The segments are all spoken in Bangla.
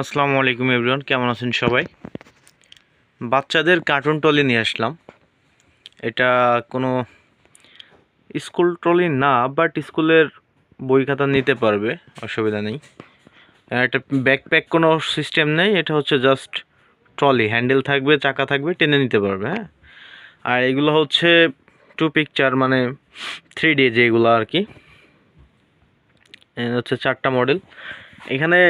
আসসালামু আলাইকুম এভরিওয়ান, কেমন আছেন সবাই? বাচ্চাদের কার্টুন ট্রলি নিয়ে আসলাম। এটা কোনো স্কুল ট্রলি না বাট স্কুলের বই খাতা নিতে পারবে, অসুবিধা নেই। এটা ব্যাকপ্যাক কোনো সিস্টেম নেই, এটা হচ্ছে জাস্ট ট্রলি হ্যান্ডেল থাকবে, চাকা থাকবে, টেনে নিতে পারবে হ্যাঁ? আর এগুলো হচ্ছে টু পিকচার মানে থ্রি ডি যেগুলো আর কি। হচ্ছে চারটা মডেল এখানে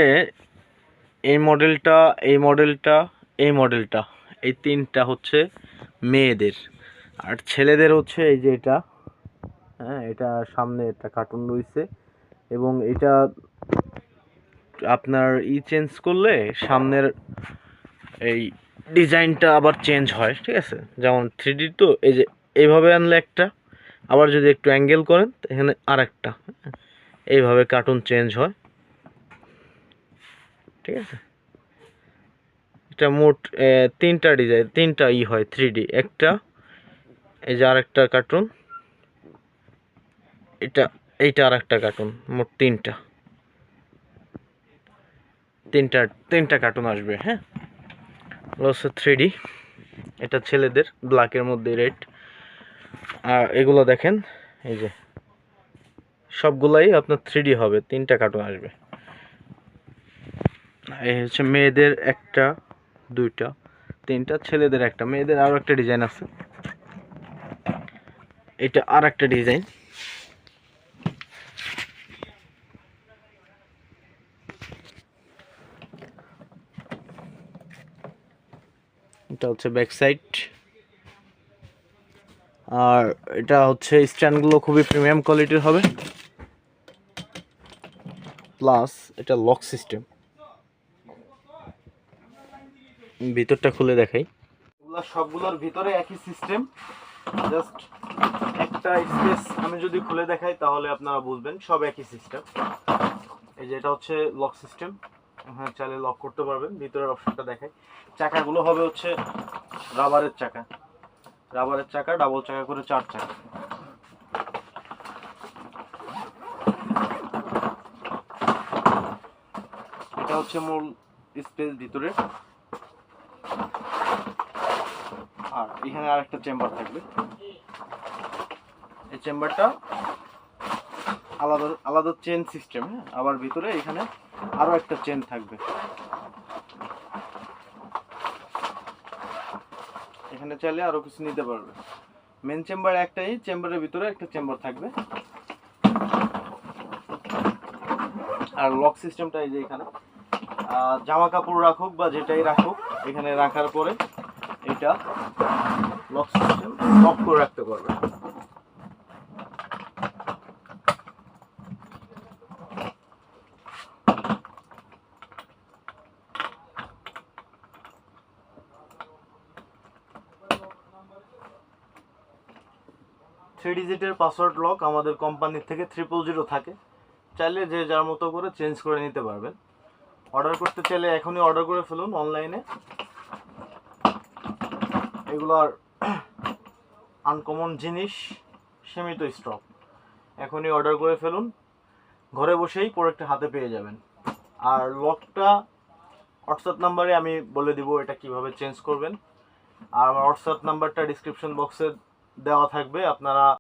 এই মডেলটা এই মডেলটা এই মডেলটা এই তিনটা হচ্ছে মেয়েদের। আর ছেলেদের হচ্ছে এই যে এটা হ্যাঁ এটা সামনে একটা কার্টুন রয়েছে এবং এটা আপনার ই চেঞ্জ করলে সামনের এই ডিজাইনটা আবার চেঞ্জ হয়, ঠিক আছে? যেমন থ্রি তো এই যে এইভাবে আনলে একটা, আবার যদি একটু অ্যাঙ্গেল করেন এখানে আর একটা এইভাবে কার্টুন চেঞ্জ হয়। ঠিক আছে? এটা মোট তিনটা ডিজাইন তিনটা ই হয় থ্রি একটা, এই যে আরেকটা কার্টুন এটা, এইটা আরেকটা কার্টুন মোট তিনটা। তিনটা তিনটা কার্টুন আসবে হ্যাঁ? হচ্ছে থ্রি এটা ছেলেদের ব্ল্যাকের মধ্যে রেড আর এগুলো দেখেন, এই যে, সবগুলাই আপনার থ্রি হবে, তিনটা কার্টুন আসবে। এই হচ্ছে মেয়েদের একটা, দুইটা, তিনটা, ছেলেদের একটা। মেয়েদের আরও একটা ডিজাইন আছে। এটা আর একটা ডিজাইন এটা হচ্ছে ব্যাক সাইড আর এটা হচ্ছে স্ট্যান্ডগুলো খুবই প্রিমিয়াম কোয়ালিটির হবে। প্লাস এটা লক সিস্টেম ভিতরটা খুলে দেখাই। এগুলো সবগুলোর ভিতরে একই সিস্টেম জাস্ট একটা স্পেস আমি যদি খুলে দেখাই, তাহলে আপনারা বুঝবেন সব একই সিস্টেম এই যে এটা হচ্ছে লক সিস্টেম হ্যাঁ চাইলে লক করতে পারবেন। ভিতরের অপশনটা দেখাই। চাকাগুলো হবে হচ্ছে রাবারের চাকা। রাবারের চাকা ডাবল চাকা করে চার চাকা। এটা হচ্ছে মূল স্পেস ভিতরে আর এখানে আরেকটা চেম্বার থাকবে। এই চেম্বারটা আলাদা আলাদা চেন সিস্টেম হ্যাঁ? আবার ভিতরে এখানে আরও একটা চেন থাকবে। এখানে চাইলে আরও কিছু নিতে পারবে। মেন চেম্বার একটাই চেম্বারের ভিতরে একটা চেম্বার থাকবে। আর লক সিস্টেমটা এই যে এখানে। জামা কাপড় রাখুক বা যেটাই রাখুক, এখানে রাখার পরে এটা লক সিস্টেম লক করে রাখতে পারবে। থ্রি ডিজিটের পাসওয়ার্ড লক আমাদের কোম্পানির থেকে ট্রিপল জিরো থাকে। চাইলে যে যার মতো করে চেঞ্জ করে নিতে পারবেন। অর্ডার করতে চাইলে এখনই অর্ডার করে ফেলুন অনলাইনে এগুলোর আনকমন জিনিস, সীমিত স্টক এখনই অর্ডার করে ফেলুন। ঘরে বসেই প্রোডাক্টটা হাতে পেয়ে যাবেন। আর লকটা হোয়াটসঅ্যাপ নাম্বারে আমি বলে দিব এটা কীভাবে চেঞ্জ করবেন। আর আমার হোয়াটসঅ্যাপ নাম্বারটা ডিসক্রিপশন বক্সে দেওয়া থাকবে। আপনারা